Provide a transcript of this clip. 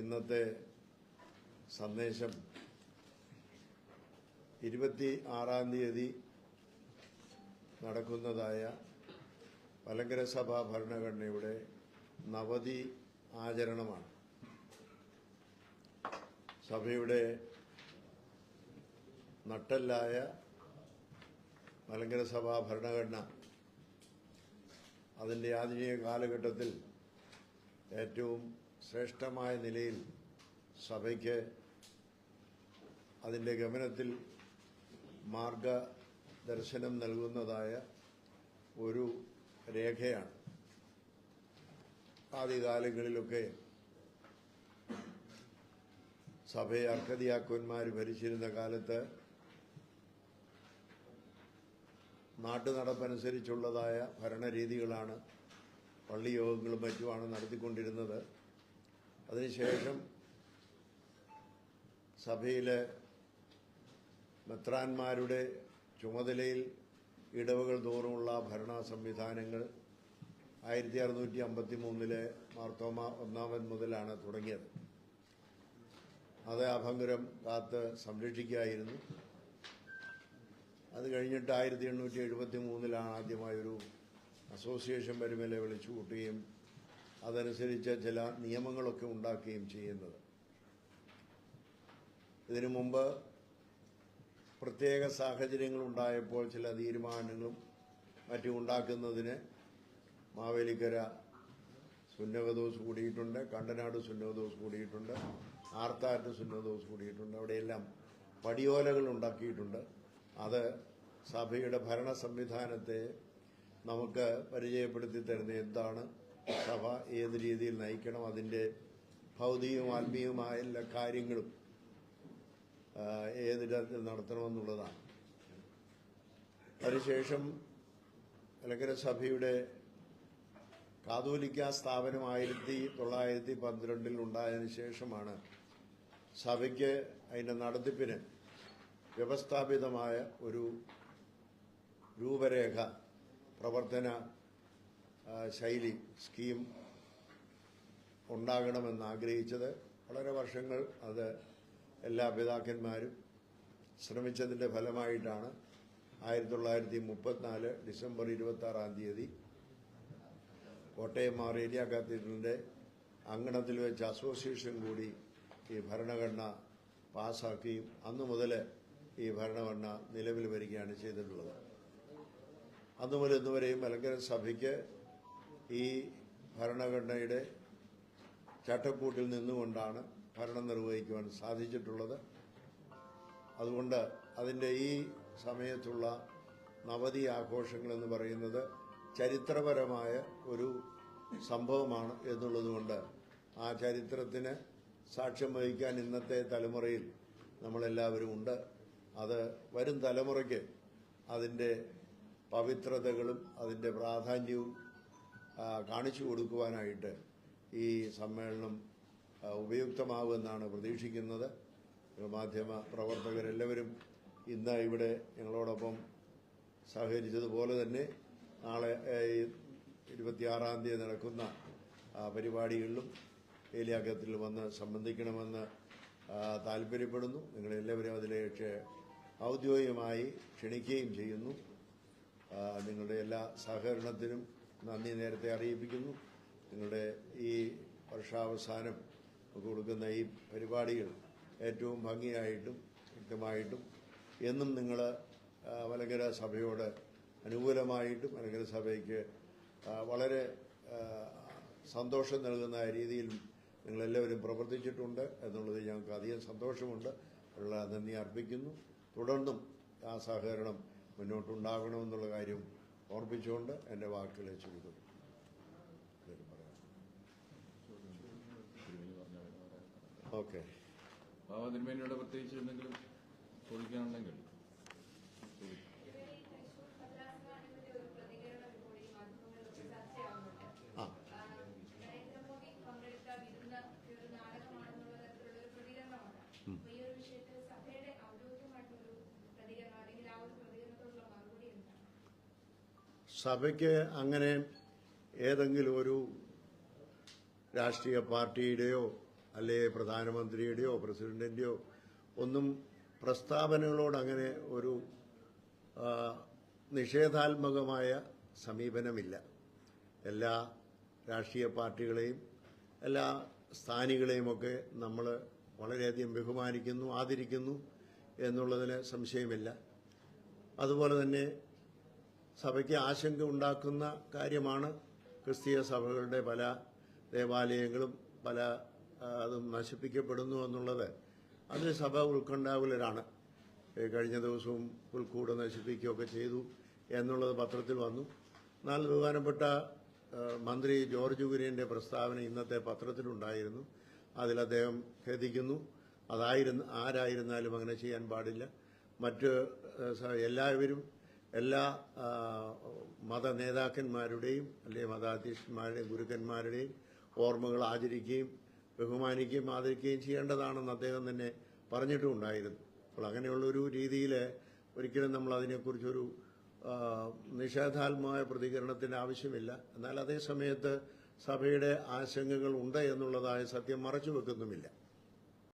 ഇന്നത്തെ സന്ദേശം. ഇരുപത്തി ആറാം തീയതി നടക്കുന്നതായ മലങ്കര സഭാ ഭരണഘടനയുടെ നവതി ആചരണമാണ്. സഭയുടെ നട്ടല്ലായ മലങ്കര സഭാ ഭരണഘടന അതിന്റെ ആധുനിക കാലഘട്ടത്തിൽ ഏറ്റവും ശ്രേഷ്ഠമായ നിലയിൽ സഭയ്ക്ക് അതിന്റെ ഗമനത്തിൽ മാർഗദർശനം നൽകുന്നതായ ഒരു രേഖയാണ്. ആദ്യകാലങ്ങളിലൊക്കെ സഭയെ അർക്കതിയാക്കന്മാർ ഭരിച്ചിരുന്ന കാലത്ത് നാട്ടുനടപ്പനുസരിച്ചുള്ളതായ ഭരണരീതികളാണ് പള്ളിയോഗങ്ങളും മറ്റുമാണ് നടത്തിക്കൊണ്ടിരുന്നത്. അതിനുശേഷം സഭയിലെ മെത്രാന്മാരുടെ ചുമതലയിൽ ഇടവുകൾ തോറുമുള്ള ഭരണ സംവിധാനങ്ങൾ ആയിരത്തി അറുന്നൂറ്റി അമ്പത്തി മൂന്നിലെ മാർത്തോമ ഒന്നാമൻ മുതലാണ് തുടങ്ങിയത്. അത് അഭംഗരം കാത്ത് സംരക്ഷിക്കുകയായിരുന്നു. അത് കഴിഞ്ഞിട്ട് ആയിരത്തി എണ്ണൂറ്റി എഴുപത്തി മൂന്നിലാണ് ആദ്യമായൊരു അസോസിയേഷൻ പരിമലെ വിളിച്ചു കൂട്ടുകയും അതനുസരിച്ച് ചില നിയമങ്ങളൊക്കെ ഉണ്ടാക്കുകയും ചെയ്യുന്നത്. ഇതിനു മുമ്പ് പ്രത്യേക സാഹചര്യങ്ങൾ ഉണ്ടായപ്പോൾ ചില തീരുമാനങ്ങളും മറ്റും ഉണ്ടാക്കുന്നതിന് മാവേലിക്കര സുന്നകദോസ് കൂടിയിട്ടുണ്ട് കണ്ടനാട് സുന്നകദോസ് കൂടിയിട്ടുണ്ട് ആർത്താറ്റ് സുന്നകദോസ് കൂടിയിട്ടുണ്ട് അവിടെയെല്ലാം പടിയോലകൾ ഉണ്ടാക്കിയിട്ടുണ്ട്. അത് സഭയുടെ ഭരണ സംവിധാനത്തെ നമുക്ക് പരിചയപ്പെടുത്തി തരുന്ന എന്താണ് സഭ ഏത് രീതിയിൽ നയിക്കണം അതിന്റെ ഭൗതികവും ആത്മീയവുമായ എല്ലാ കാര്യങ്ങളും ഏത് തരത്തിൽ നടത്തണമെന്നുള്ളതാണ്. അതിനുശേഷം മലങ്കര സഭയുടെ കാതോലിക്ക സ്ഥാപനം ആയിരത്തി തൊള്ളായിരത്തി പന്ത്രണ്ടിൽ ഉണ്ടായതിനു ശേഷമാണ് സഭയ്ക്ക് അതിന്റെ നടത്തിപ്പിന് വ്യവസ്ഥാപിതമായ ഒരു രൂപരേഖ പ്രവർത്തന ശൈലി സ്കീം ഉണ്ടാകണമെന്ന് ആഗ്രഹിച്ചത് വളരെ വർഷങ്ങൾ അത് എല്ലാ പിതാക്കന്മാരും ശ്രമിച്ചതിന്റെ ഫലമായിട്ടാണ് ആയിരത്തി തൊള്ളായിരത്തി മുപ്പത്തിനാല് ഡിസംബർ ഇരുപത്തി ആറാം തീയതി കോട്ടയം മാർ ഏരിയ കാത്തീഡ്രലിന്റെ അങ്കണത്തിൽ വെച്ച് അസോസിയേഷൻ കൂടി ഈ ഭരണഘടന പാസ്സാക്കുകയും അന്നു മുതൽ ഈ ഭരണഘടന നിലവിൽ വരികയാണ് ചെയ്തിട്ടുള്ളത്. അന്നു മുതൽ ഇന്നുവരെയും മലങ്കര സഭയ്ക്ക് ഈ ഭരണഘടനയുടെ ചട്ടക്കൂട്ടിൽ നിന്നുകൊണ്ടാണ് ഭരണം നിർവഹിക്കുവാൻ സാധിച്ചിട്ടുള്ളത്. അതുകൊണ്ട് അതിന്റെ ഈ സമയത്തുള്ള നവതി ആഘോഷങ്ങളെന്ന് പറയുന്നത് ചരിത്രപരമായ ഒരു സംഭവമാണ് എന്നുള്ളതുകൊണ്ട് ആ ചരിത്രത്തിന് സാക്ഷ്യം വഹിക്കാൻ ഇന്നത്തെ തലമുറയിൽ നമ്മളെല്ലാവരും ഉണ്ട്. അത് വരും തലമുറയ്ക്ക് അതിന്റെ പവിത്രതകളും അതിന്റെ പ്രാധാന്യവും കാണിച്ചു കൊടുക്കുവാനായിട്ട് ഈ സമ്മേളനം ഉപയുക്തമാകുമെന്നാണ് പ്രതീക്ഷിക്കുന്നത്. മാധ്യമ പ്രവർത്തകരെല്ലാവരും ഇന്ന് ഇവിടെ ഞങ്ങളോടൊപ്പം സഹകരിച്ചതുപോലെ തന്നെ നാളെ ഇരുപത്തിയാറാം തീയതി നടക്കുന്ന പരിപാടികളിലും ഏലിയാക്കത്തിൽ വന്ന് സംബന്ധിക്കണമെന്ന് താല്പര്യപ്പെടുന്നു. നിങ്ങളെല്ലാവരും അതിലേക്ക് ഔദ്യോഗികമായി ക്ഷണിക്കുകയും ചെയ്യുന്നു. നിങ്ങളുടെ എല്ലാ സഹകരണത്തിനും നന്ദി നേരത്തെ അറിയിപ്പിക്കുന്നു. നിങ്ങളുടെ ഈ വർഷാവസാനം കൊടുക്കുന്ന ഈ പരിപാടികൾ ഏറ്റവും ഭംഗിയായിട്ടും വ്യക്തമായിട്ടും എന്നും നിങ്ങൾ മലങ്കര സഭയോട് അനുകൂലമായിട്ടും മലങ്കര സഭയ്ക്ക് വളരെ സന്തോഷം നൽകുന്ന രീതിയിൽ നിങ്ങളെല്ലാവരും പ്രവർത്തിച്ചിട്ടുണ്ട് എന്നുള്ളത് ഞങ്ങൾക്ക് അധികം സന്തോഷമുണ്ട്. അതിനുള്ള നന്ദി അർപ്പിക്കുന്നു. തുടർന്നും ആ സഹകരണം മുന്നോട്ടുണ്ടാകണമെന്നുള്ള കാര്യം ഓർപ്പിച്ചുകൊണ്ട് എന്റെ വാക്കുകളെ ചുരുക്കുന്നു. ഓക്കെ. ബാബ തിരുമേനിയോട് പ്രത്യേകിച്ച് എന്തെങ്കിലും ചോദിക്കാനുണ്ടെങ്കിൽ ചോദിക്കും. ഇവരെ ഈ തൃശൂർ ഭദ്രാസനാധിപതി ഒരു പ്രതികരണം ഇപ്പോൾ ഈ മാധ്യമങ്ങളിലൊക്കെ ചർച്ചയാവുന്നുണ്ട്. ആ. ആ, നരേന്ദ്രമോദി പങ്കെടുത്ത വിരുന്ന് ഒരു നാടകമാണെന്നുള്ള തരത്തിലുള്ള ഒരു പ്രതികരണമാണ് അപ്പൊ ഈ ഒരു വിഷയത്തിൽ സഭയുടെ ഔദ്യോഗികമായിട്ടൊരു പ്രതികരണം അല്ലെങ്കിൽ ആ ഒരു പ്രതികരണത്തോടുള്ള മറുപടി എന്താണ് സഭയ്ക്ക് അങ്ങനെ ഏതെങ്കിലും ഒരു രാഷ്ട്രീയ പാർട്ടിയുടെയോ അല്ലെ പ്രധാനമന്ത്രിയുടെയോ പ്രസിഡന്റിന്റെയോ ഒന്നും പ്രസ്താവനകളോട് അങ്ങനെ ഒരു നിഷേധാത്മകമായ സമീപനമില്ല. എല്ലാ രാഷ്ട്രീയ പാർട്ടികളെയും എല്ലാ സ്ഥാനികളെയുമൊക്കെ നമ്മൾ വളരെയധികം ബഹുമാനിക്കുന്നു ആദരിക്കുന്നു എന്നുള്ളതിന് സംശയമില്ല. അതുപോലെ തന്നെ സഭയ്ക്ക് ആശങ്ക ഉണ്ടാക്കുന്ന കാര്യമാണ് ക്രിസ്തീയ സഭകളുടെ പല ദേവാലയങ്ങളും പല അതും നശിപ്പിക്കപ്പെടുന്നു എന്നുള്ളത്. അതിൽ സഭ ഉത്കണ്ഠാകുലരാണ്. കഴിഞ്ഞ ദിവസവും പുൽക്കൂട് നശിപ്പിക്കുകയൊക്കെ ചെയ്തു എന്നുള്ളത് പത്രത്തിൽ വന്നു. നാല് ബഹുമാനപ്പെട്ട മന്ത്രി ജോർജ് കുര്യന്റെ പ്രസ്താവന ഇന്നത്തെ പത്രത്തിലുണ്ടായിരുന്നു. അതിൽ അദ്ദേഹം ഖേദിക്കുന്നു. അതായിരുന്നു ആരായിരുന്നാലും അങ്ങനെ ചെയ്യാൻ പാടില്ല. മറ്റ് എല്ലാവരും എല്ലാ മത നേതാക്കന്മാരുടെയും അല്ലെങ്കിൽ മതാധ്യക്ഷന്മാരുടെയും ഗുരുക്കന്മാരുടെയും ഓർമ്മകൾ ആചരിക്കുകയും ബഹുമാനിക്കുകയും ആദരിക്കുകയും ചെയ്യേണ്ടതാണെന്ന് അദ്ദേഹം തന്നെ പറഞ്ഞിട്ടുമുണ്ടായിരുന്നു. അപ്പോൾ അങ്ങനെയുള്ളൊരു രീതിയിൽ ഒരിക്കലും നമ്മൾ അതിനെക്കുറിച്ചൊരു ആ, നിഷേധാത്മകമായ പ്രതികരണത്തിന് ആവശ്യമില്ല. എന്നാൽ അതേ സമയത്ത് സഭയുടെ ആശങ്കകൾ ഉണ്ട് എന്നുള്ളതായ സത്യം മറച്ചു വെക്കുന്നുമില്ല.